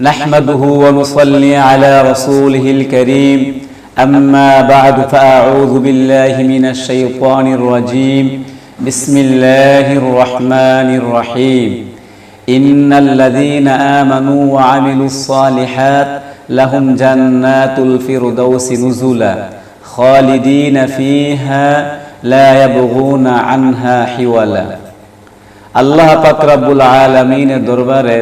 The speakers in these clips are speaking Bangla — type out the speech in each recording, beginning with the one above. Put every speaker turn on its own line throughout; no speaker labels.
نحمده ونصلي على رسوله الكريم أما بعد فأعوذ بالله من الشيطان الرجيم بسم الله الرحمن الرحيم إن الذين آمنوا وعملوا الصالحات لهم جنات الفردوس نزلا خالدين فيها لا يبغون عنها حولا আল্লাহ পাক রব্বুল আলামিনের দরবারে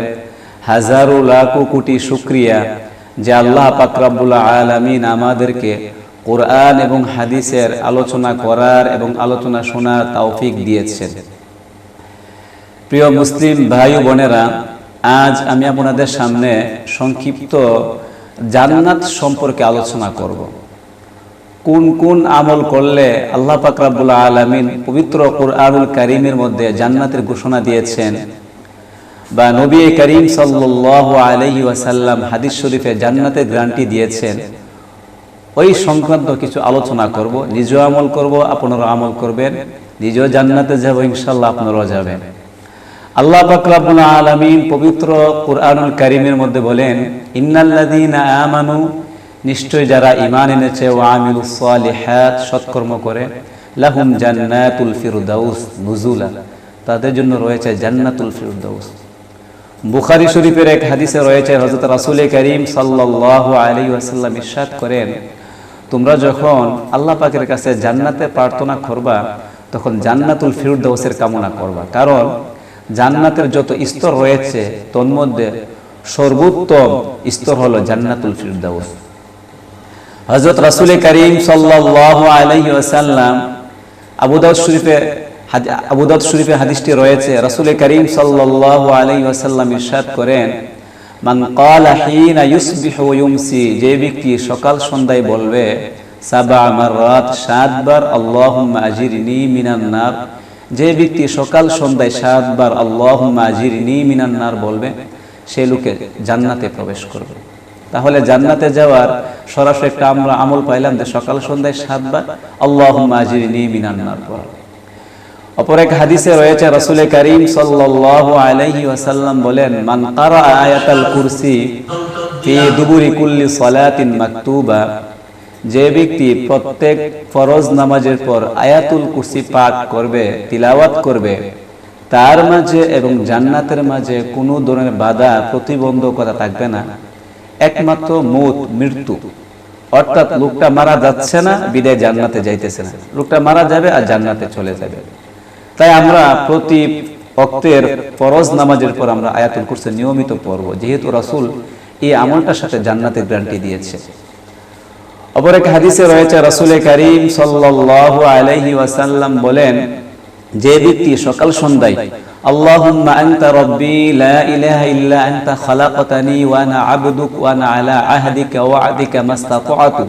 হাজারো লাখো কোটি শুক্রিয়া যে আল্লাহ পাক রব্বুল আলামিন আমাদেরকে কোরআন এবং হাদিসের আলোচনা করার এবং আলোচনা শোনার তৌফিক দিয়েছেন। প্রিয় মুসলিম ভাই বোনেরা, আজ আমি আপনাদের সামনে সংক্ষিপ্ত জান্নাত সম্পর্কে আলোচনা করব। কোন কোন আমল করলে আল্লাহ পাক রাব্বুল আলামিন পবিত্র কুরআনুল কারীমের মধ্যে জান্নাতের ঘোষণা দিয়েছেন বা নবী করিম সাল্লাল্লাহু আলাইহি ওয়াসাল্লাম হাদিস শরীফে জান্নাতের গ্যারান্টি দিয়েছেন। ওই সংক্রান্ত কিছু আলোচনা করব, নিজেও আমল করব আপনারা আমল করবেন, নিজেও জান্নাতে যাব ইনশাল্লাহ আপনারাও যাবেন। আল্লাহ পাক রাব্বুল আলামিন পবিত্র কুরআনুল করিমের মধ্যে বলেন, ইন্নাল্লাযীনা আমানু, নিশ্চয় যারা ইমান এনেছে, ওয়া আমিলুস সালিহাত, সৎকর্ম করে, লাহুম জান্নাতুল ফিরদাউস নুজুলা, তাদের জন্য রয়েছে জান্নাতুল ফিরদাউস। বুখারী শরীফের এক হাদিসে রয়েছে, হযরত রাসূল করিম সাল্লাল্লাহু আলাইহি ওয়াসাল্লাম ইরশাদ করেন, তোমরা যখন আল্লাহ পাকের কাছে জান্নাতে প্রার্থনা করবা, তখন জান্নাতুল ফিরদাউসের কামনা করবা। কারণ জান্নাতের যত স্তর রয়েছে, তন্মধ্যে সর্বোত্তম স্তর হলো জান্নাতুল ফিরদাউস। হযরত রাসূল করিম আলাইহি ওয়াসাল্লাম আবু দাউদ শরীফে হাদিসটি রয়েছে। করিম সাল্লাল্লাহু আলাইহি ওয়াসাল্লাম ইরশাদ করেন, মান ক্বালা হিনা ইউসবিহু ওয়া ইউমসি যে ব্যক্তি সকাল সন্ধ্যায় বলবে, সাবা মাররাত, সাতবার আল্লাহুম্মা আজিরনি মিনান নার যে ব্যক্তি সকাল সন্ধ্যায় সাতবার আল্লাহুম্মা আজিরনি মিনান নার বলবে, সে লোকে জান্নাতে প্রবেশ করবে। তাহলে জান্নাতে যাওয়ার সরাসরি একটা আমরা আমল পাইলাম যে সকাল সন্ধ্যায় সাতবার আল্লাহুম্মা আজিরনি মিনান নার পড়া অপর এক হাদিসে রয়েছে রাসূল করিম সাল্লাল্লাহু আলাইহি ওয়াসাল্লাম বলেন, মান কারা আয়াতাল কুরসি ফি দুবুরি কুল্লি সালাতিন মাকতুবা যে ব্যক্তি প্রত্যেক ফরজ নামাজের পর আয়াতুল কুরসি পাঠ করবে, তিলাওয়াত করবে, তার মাঝে এবং জান্নাতের মাঝে কোনো ধরনের বাধা প্রতিবন্ধকতা থাকবে না। একমাত্র মৌত, মৃত্যু। অর্থাৎ লোকটা মারা যাচ্ছে না, বিদায় জান্নাতে যাইতেছে না। লোকটা মারা যাবে আর জান্নাতে চলে যাবে। তাই আমরা প্রতি অক্তের ফরজ নামাজের পর আমরা আয়াতুল কুরসি নিয়মিত পড়ব। যেহেতু রাসূল এই আমলটার সাথে জান্নাতের গ্যারান্টি দিয়েছে। অপর এক হাদিসে রয়েছে, রাসূল করিম সাল্লাল্লাহু আলাইহি ওয়াসাল্লাম বলেন, যে ব্যক্তি সকাল সন্ধ্যায়, আল্লাহুম্মা আনতা রাব্বি লা ইলাহা ইল্লা আনতা খালাকতানি ওয়া আনা আবদুক ওয়া আনা আলা আহদিকা ওয়া আদিকা মাস্তাতাআতু।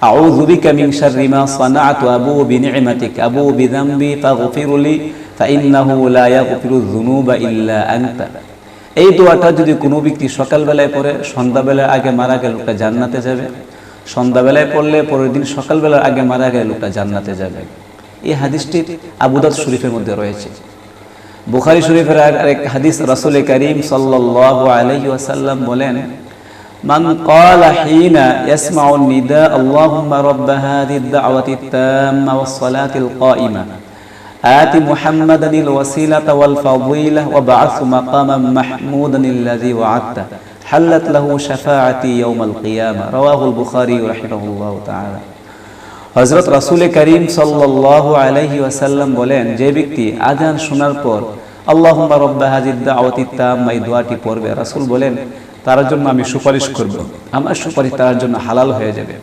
أعوذ بك من شر ما صنعت أبو بنعمتك أبو بذنبي فاغفر لي فإنه لا يغفر الذنوب إلا أنت এই দোয়াটা যদি কোনো ব্যক্তি সকালবেলায় পড়ে সন্ধ্যাবেলার আগে মারা গেলে লোকটা জান্নাতে যাবে সন্ধ্যাবেলায় পড়লে পরের দিন সকালবেলার আগে মারা গেলে লোকটা জান্নাতে যাবে এই হাদিসটি আবুদাদ শরীফের মধ্যে রয়েছে বুখারি শরীফের আরেক হাদিস রাসূল করিম সাল্লাল্লাহু আলাইহি ওয়াসাল্লাম বলেন من قال حين يسمع النداء اللهم رب هذه الدعوة التامة والصلاة القائمة آت محمدا الوسيلة والفضيلة وبعث مقاما محمودا الذي وعدته حلت له شفاعتي يوم القيامة رواه البخاري رحمه الله تعالى হজরত রাসুল করিম সাল্লাল্লাহু আলাইহি ওয়াসাল্লাম বলেন যে ব্যক্তি আজান শোনার পর আল্লাহুম্মা রব্বা হাজিদ দাওয়াতি তাম্মা এই দোয়াটি পড়বে রাসূল বলেন তার জন্য আমি সুপারিশ করব। আমার সুপারিশ তার জন্য হালাল হয়ে যাবে।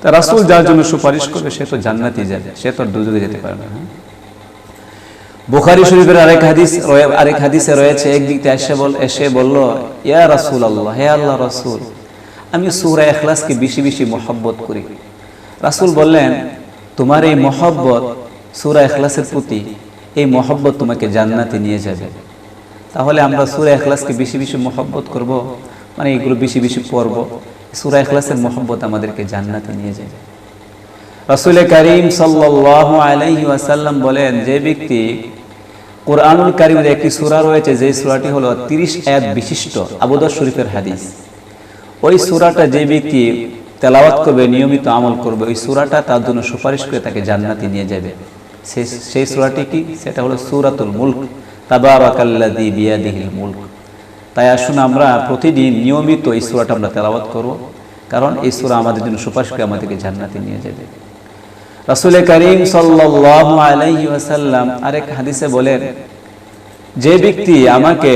তা রাসূল যার জন্য সুপারিশ করবে, সে তো জান্নাতে যাবে। সে তো দুজনে যেতে পারে না? বুখারী শরীফের আরেক হাদিস আরেক হাদিসে রয়েছে এক ব্যক্তি এসে বল এসে বলল, ইয়া রাসূলুল্লাহ, হে আল্লাহ রাসূল, আমি সূরা ইখলাসকে বেশি বেশি মহব্বত করি। রাসূল বললেন, তোমার এই মহব্বত সূরা ইখলাসের প্রতি, এই মহব্বত তোমাকে জান্নাতে নিয়ে যাবে। তাহলে আমরা সূরা ইখলাসকে বেশি বেশি মহব্বত করব মানে এগুলো বেশি বেশি পড়ব। সূরা ইখলাসের মহব্বত আমাদেরকে জান্নাতে নিয়ে যাবে। রাসূল করিম সাল্লাল্লাহু আলাইহি ওয়াসাল্লাম বলেন, যে ব্যক্তি কোরআনুল কারিমের একটি সূরা রয়েছে যে সূরাটি হলো তিরিশ আয়াত বিশিষ্ট আবুদর শরীফের হাদিস। ওই সূরাটা যে ব্যক্তি তেলাওয়াত করবে, নিয়মিত আমল করবে, ওই সূরাটা তার জন্য সুপারিশ করে তাকে জান্নাতে নিয়ে যাবে। সেই সূরাটি কি? সেটা হলো সূরাতুল মুলক। তাবারাকাল্লাযী বিয়াদিহিল মুলক। তাই আসুন আমরা প্রতিদিন নিয়মিত এই সূরাটা আমরা তেলাওয়াত করব, কারণ এই সূরা আমাদের জন্য সুপারিশ করে আমাদেরকে জান্নাতে নিয়ে যাবে। রাসূল করিম সাল্লাল্লাহু আলাইহি ওয়াসাল্লাম আরেক হাদিসে বলেন, যে ব্যক্তি আমাকে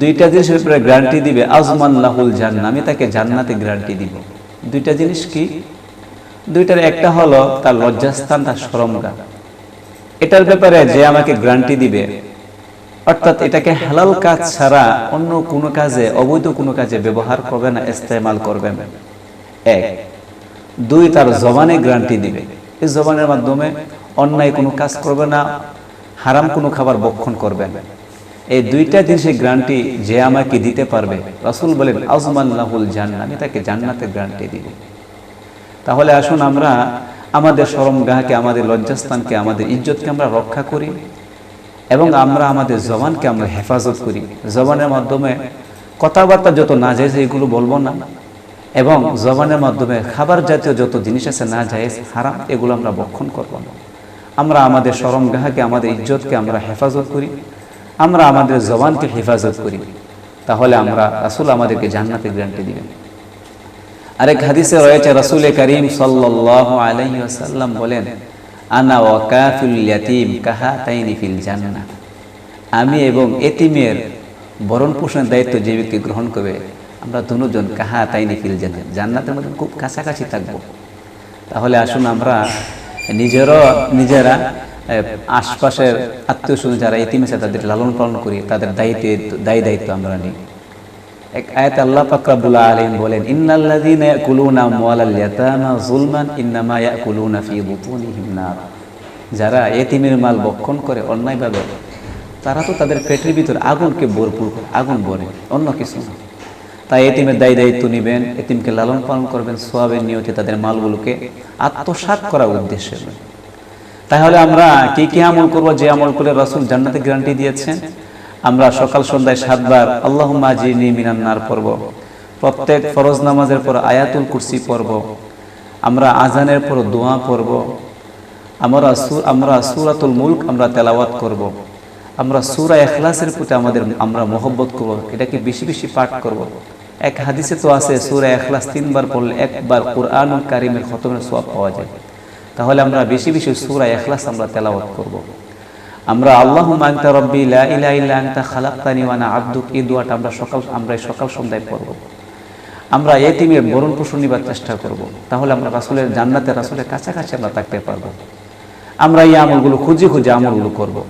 দুইটা জিনিসের উপরে গ্যারান্টি দিবে, আজমান লাহুল জান্নাত আমি তাকে জান্নাতে গ্যারান্টি দিব। দুইটা জিনিস কি? দুইটার একটা হলো তার লজ্জাস্থান, তার শরমগা এটার ব্যাপারে যে আমাকে গ্যারান্টি দিবে অর্থাৎ এটাকে হালাল কাজ ছাড়া অন্য কোনো কাজে অবৈধ কোনো কাজে ব্যবহার করবে না ইস্তেমাল করবে না। এক। দুই তার জবানে গ্যারান্টি দিবে। এই জবানের মাধ্যমে অন্যায় কোনো কাজ করবে না হারাম কোনো খাবার বক্ষণ করবে না। এই দুইটা জিনিসের গ্যারান্টি যে আমাকে দিতে পারবে। রাসূল বলেন আজমাল্লাহুল জান্নাত আমি তাকে জান্নাতের গ্যারান্টি দিব। তাহলে আসুন আমরা আমাদের শরমগাহকে আমাদের লজ্জাস্থানকে আমাদের ইজ্জতকে আমরা রক্ষা করি। এবং আমরা আমাদের জবানকে আমরা হেফাজত করি। জবানের মাধ্যমে কথাবার্তা যত না যায় এগুলো বলব না। এবং জবানের মাধ্যমে খাবার জাতীয় যত জিনিস আছে না যায় হারাম, এগুলো আমরা বক্ষণ করব না। আমরা আমাদের শরমগাহকে আমাদের ইজ্জতকে আমরা হেফাজত করি। আমরা আমাদের জবানকে হেফাজত করি। তাহলে আমরা রাসূল আমাদেরকে জান্নাতের গ্যারান্টি দিবেন। আরেক হাদিসে রয়েছে, রাসূল করিম সাল্লাল্লাহু আলাইহি বলেন আনা ইয়াতিম কাহাতাইনি ফিল জান্নাহ। আমি এবং এতিমের ভরণ পোষণের দায়িত্ব যে ব্যক্তি গ্রহণ করবে, আমরা দুজন কাহা তাইনি ফিল জান্নাত জান্নাতের মধ্যে খুব কাছাকাছি থাকব। তাহলে আসুন আমরা নিজেরও নিজেরা আশপাশের আত্মীয় স্বজন যারা এতিম আছে তাদের লালন পালন করি, তাদের দায়িত্ব, দায়ী দায়িত্ব আমরা নিই। এক আয়াত আল্লাহ পাক রব্বুল আলামিন বলেন, ইন্নাল্লাযীনা ইয়াকুলুনা আমওয়ালাল ইয়াতামা যুলমান, ইন্নামা ইয়াকুলুনা ফি বুতুনিহিম নার। যারা এতিমের মাল বক্ষণ করে অন্যায়ভাবে, তারা তো তাদের পেটের ভিতর আগুনকে ভরপুর করে আগুন ভরে, অন্য কিছু না। তাই এতিমের দায়ী দায়িত্ব নেবেন, এতিমকে লালন পালন করবেন, সোয়াবের নিয়তে তাদের মালগুলোকে আত্মসাৎ করার উদ্দেশ্যে। তাহলে আমরা কি কি আমল করব? যে আমল করে রাসূল জান্নাতে গ্যারান্টি দিয়েছেন আমরা সকাল সন্ধ্যায় সাতবার আল্লাহ আজিনি মিনান্নার পড়ব প্রত্যেক ফরজ নামাজের পর আয়াতুল কুরসি পড়ব আমরা আজানের পর দোয়া পড়ব আমরা আমরা সুরাতুল মুলক আমরা তেলাওয়াত করব। আমরা সুরা এখলাসের প্রতি আমাদের আমরা মহব্বত করব এটাকে বেশি বেশি পাঠ করব। এক হাদিসে তো আছে, সুরা এখলাস তিনবার পড়লে একবার কোরআন কারিমের খতমের সোয়াব পাওয়া যায় তাহলে আমরা বেশি বেশি সুরা এখলাস আমরা তেলাওয়াত করব। আমরা আল্লাহ আনতা রব্বি লা খালাকতানি ওয়া আনা এই দোয়াটা আমরা সকাল, আমরা এই সকাল সন্ধ্যায় পড়ব। আমরা এতিমের বরণ পোষণ নিবার চেষ্টা করব। তাহলে আমরা রাসূলের জান্নাতে, রাসূলের কাছাকাছি আমরা থাকতে পারব। আমরা এই আমলগুলো খুঁজে খুঁজে আমলগুলো করব।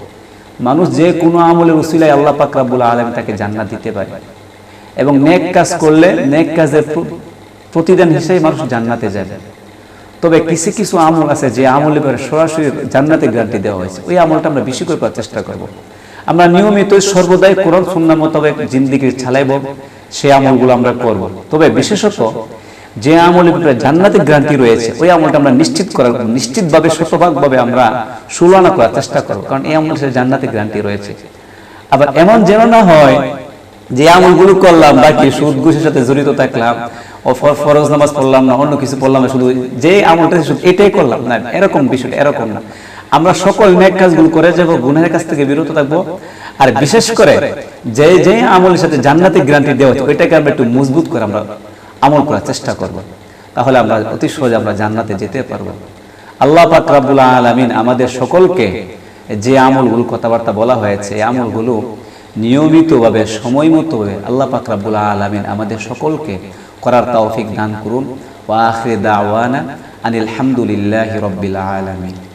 মানুষ যে কোনো আমলের উসিলায় আল্লাহ পাক রাব্বুল আলামিন তাকে জান্নাত দিতে পারে। এবং নেক কাজ করলে, নেক কাজের প্র- প্রতিদান হিসেবে মানুষ জান্নাতে যাবে। তবে কিছু কিছু আমল আছে যে আমলের পরে সরাসরি জান্নাতে গ্যারান্টি দেওয়া হয়েছে। ওই আমলটা আমরা বেশি করে করার চেষ্টা করব। আমরা নিয়মিত সর্বদাই কোরআন সুন্নাহ মোতাবেক জিন্দিগি চালাইব সেই আমলগুলো আমরা করব। তবে বিশেষত যে আমলের ভিতরে জান্নাতের গ্যারান্টি রয়েছে ওই আমলটা আমরা নিশ্চিত করার নিশ্চিতভাবে শতভাগভাবে আমরা সুলানা করার চেষ্টা করব। কারণ এই আমলের সাথে জান্নাতের গ্যারান্টি রয়েছে। আবার এমন যেন না হয় যে আমলগুলো করলাম বাকি সুদ ঘুষের সাথে জড়িত থাকলাম ফরজ নামাজ পড়লাম না, অন্য কিছু পড়লাম না, শুধু যে আমলটা শুধু এটাই করলাম। না, এরকম বিষয় এরকম না। আমরা সকল নেক কাজগুলো করে যাব, গুনাহের কাছ থেকে বিরত থাকব। আর বিশেষ করে যে যে আমলের সাথে জান্নাতি গ্যারান্টি দেওয়া হচ্ছে, ওইটাকে আমরা একটু মজবুত করে আমরা আমল করার চেষ্টা করব। তাহলে আমরা অতি সহজে আমরা জান্নাতে যেতে পারব। আল্লাহ পাক রাব্বুল আলামিন আমাদের সকলকে যে আমলগুলো কথাবার্তা বলা হয়েছে, এই আমলগুলো নিয়মিতভাবে সময় মতোভাবে আল্লাহ পাক রাব্বুল আলামিন আমাদের সকলকে করার তৌফিক দান করুন ওয়া আখির দাওয়ানা আনিল হামদুলিল্লাহি রাব্বিল আলামিন